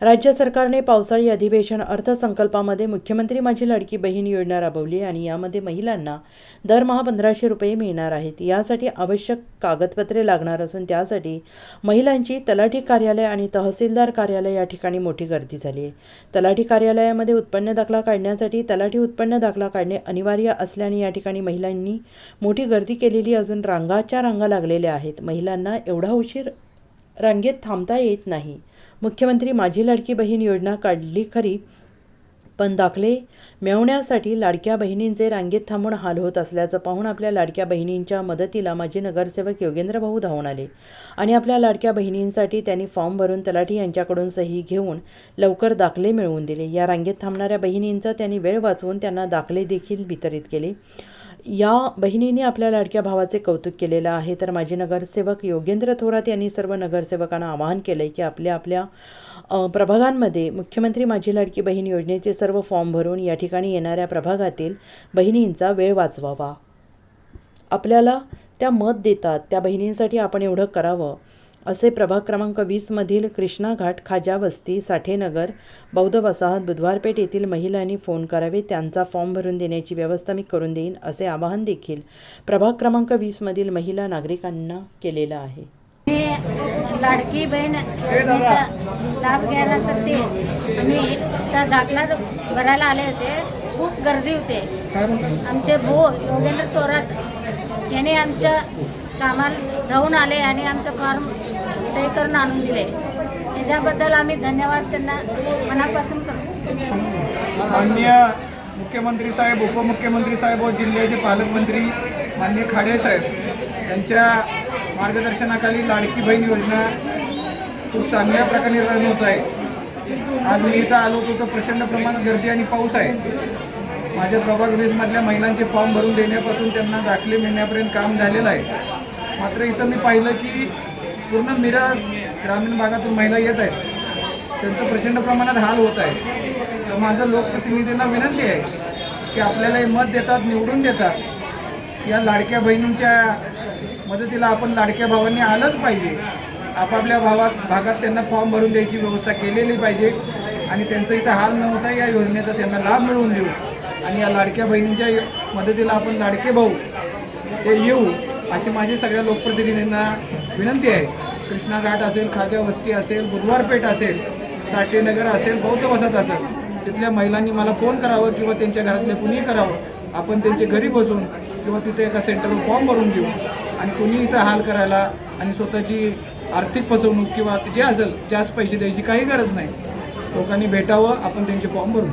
राज्य सरकारने पावसाळी अधिवेशन अर्थसंकल्पामध्ये मुख्यमंत्री माझी लाडकी बहीण योजना राबवली आणि यामध्ये महिलांना दरमहा पंधराशे रुपये मिळणार आहेत. यासाठी आवश्यक कागदपत्रे लागणार असून त्यासाठी महिलांची तलाठी कार्यालय आणि तहसीलदार कार्यालय या ठिकाणी मोठी गर्दी झाली आहे. तलाठी कार्यालयामध्ये उत्पन्न दाखला काढण्यासाठी तलाठी उत्पन्न दाखला काढणे अनिवार्य असल्याने या ठिकाणी महिलांनी मोठी गर्दी केलेली असून रांगाच्या रांगा लागलेल्या आहेत. महिलांना एवढा उशीर रांगेत थांबता येत नाही. मुख्यमंत्री माझी लाडकी बहीण योजना काढली खरी. पण दाखले मिळवण्यासाठी लाडक्या बहिणींचे रांगेत थांबून हाल होत असल्याचं पाहून आपल्या लाडक्या बहिणींच्या मदतीला माजी नगरसेवक योगेंद्र भाऊ धावून आले. आणि आपल्या लाडक्या बहिणींसाठी त्यांनी फॉर्म भरून तलाठी यांच्याकडून सही घेऊन लवकर दाखले मिळवून दिले. या रांगेत थांबणाऱ्या बहिणींचा त्यांनी वेळ वाचवून त्यांना दाखले देखील वितरित केले. या बहिणीने आपल्या लाडक्या भावाचे कौतुक केलेलं आहे. तर माजी नगरसेवक योगेंद्र थोरात यांनी सर्व नगरसेवकांना आवाहन केलं आहे की आपल्या आपल्या प्रभागांमध्ये मुख्यमंत्री माझी लाडकी बहीण योजनेचे सर्व फॉर्म भरून या ठिकाणी येणाऱ्या प्रभागातील बहिणींचा वेळ वाचवावा. आपल्याला त्या मत देतात. त्या बहिणींसाठी आपण एवढं करावं. असे प्रभाग क्रमांक वीसमधील कृष्णा घाट खाजा वस्ती साठेनगर बौद्ध वसाहत बुधवारपेठ येथील महिलांनी फोन करावे त्यांचा फॉर्म भरून देण्याची व्यवस्था मी करून देईन असे आवाहन देखील प्रभाग क्रमांक वीसमधील महिला नागरिकांना केलेलं आहे. लाडकी बहीण योजनेचा लाभ घ्यायलासाठी आम्ही त्या दाखला भरायला आले होते. खूप गर्दी होते. आमचे भो योगेंद्र तोरात यांनी आमच्या कामाला धावून आले आणि आमचं फॉर्म सही करून आणून दिले. त्याच्याबद्दल आम्ही धन्यवाद त्यांना मनापासून करतो. माननीय मुख्यमंत्री साहेब उपमुख्यमंत्री साहेब व जिल्ह्याचे पालकमंत्री माननीय खाडे साहेब यांच्या मार्गदर्शनाखाली लाडकी बहीण योजना खूप चांगल्या प्रकारे रन होत आहे. आज मी इथं आलो होतो तर प्रचंड प्रमाणात गर्दी आणि पाऊस आहे. माझ्या प्रभाग वीसमधल्या महिलांचे फॉर्म भरून देण्यापासून त्यांना दाखले मिळण्यापर्यंत काम झालेलं आहे. मात्र इथं मी पाहिलं की पूर्ण मिरज ग्रामीण भागातून महिला येत आहेत. त्यांचं प्रचंड प्रमाणात हाल होत आहे. तर माझं लोकप्रतिनिधींना विनंती आहे की आपल्याला हे मत देतात निवडून देतात. या लाडक्या बहिणींच्या मदतीला आपण लाडक्या भावांनी आलंच पाहिजे. आपापल्या भावात भागात त्यांना फॉर्म भरून द्यायची व्यवस्था केलेली पाहिजे आणि त्यांचं इथं हाल न होता या योजनेचा त्यांना लाभ मिळवून देऊ. आणि या लाडक्या बहिणींच्या मदतीला आपण लाडके भाऊ ते येऊ अशी माझी सगळ्या लोकप्रतिनिधींना विनंती आहे. कृष्णा घाट असेल खाजा वस्ती असेल बुधवारपेठ असेल साठेनगर असेल बौद्ध वसाहत असेल तिथल्या महिलांनी मला फोन करावं किंवा त्यांच्या घरातले कुणीही करावं. आपण त्यांचे घरी बसून किंवा तिथे एका सेंटरवर फॉर्म भरून घेऊ आणि कुणी इथं हाल करायला आणि स्वतःची आर्थिक फसवणूक किंवा जे असेल जास्त पैसे द्यायची काही गरज नाही. लोकांनी भेटावं आपण त्यांचे फॉर्म भरून